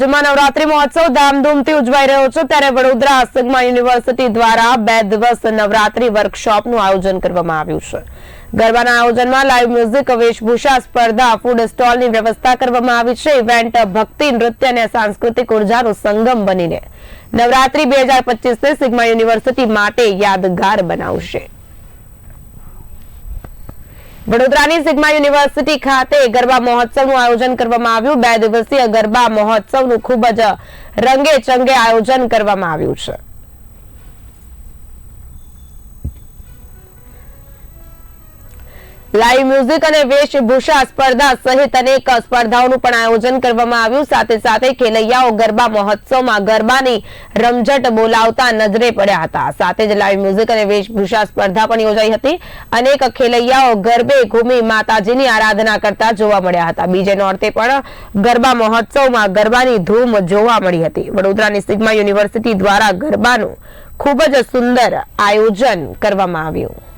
રાજ્યમાં નવરાત્રી મહોત્સવ ધામધૂમથી ઉજવાઈ રહ્યો છે. ત્યારે વડોદરા સગમા યુનિવર્સિટી દ્વારા બે દિવસ નવરાત્રી વર્કશોપનું આયોજન કરવામાં આવ્યું છે. ગરબાના આયોજનમાં લાઈવ મ્યુઝિક, વેશભૂષા, સ્પર્ધા, ફૂડ સ્ટોલની વ્યવસ્થા કરવામાં આવી છે. ઇવેન્ટ, ભક્તિ, નૃત્ય અને સાંસ્કૃતિક ઉર્જાનો સંગમ બનીને. નવરાત્રી બે હજાર પચીસને સિગ્મા યુનિવર્સિટી માટે યાદગાર બનાવશે. વડોદરાની સિગ્મા યુનિવર્સિટી ખાતે ગરબા મહોત્સવનું આયોજન કરવામાં આવ્યું. બે દિવસીય ગરબા મહોત્સવનું ખૂબ જ રંગે ચંગે આયોજન કરવામાં આવ્યું છે. લાઈવ મ્યુઝિક અને વેશભૂષા સ્પર્ધા સહિત અનેક સ્પર્ધાઓનું પણ આયોજન કરવામાં આવ્યું. સાથે સાથે ખેલૈયાઓ ગરબા મહોત્સવમાં ગરબાની રમઝટ બોલાવતા નજરે પડ્યા હતા. સાથે જ લાઈવ મ્યુઝિક અને વેશભૂષા સ્પર્ધા પણ યોજાઈ હતી. અનેક ખેલૈયાઓ ગરબે ઘૂમી માતાજીની આરાધના કરતા જોવા મળ્યા હતા. બીજે નોર્તે પણ ગરબા મહોત્સવમાં ગરબાની ધૂમ જોવા મળી હતી. વડોદરાની સિગ્મા યુનિવર્સિટી દ્વારા ગરબાનું ખૂબ જ સુંદર આયોજન કરવામાં આવ્યું.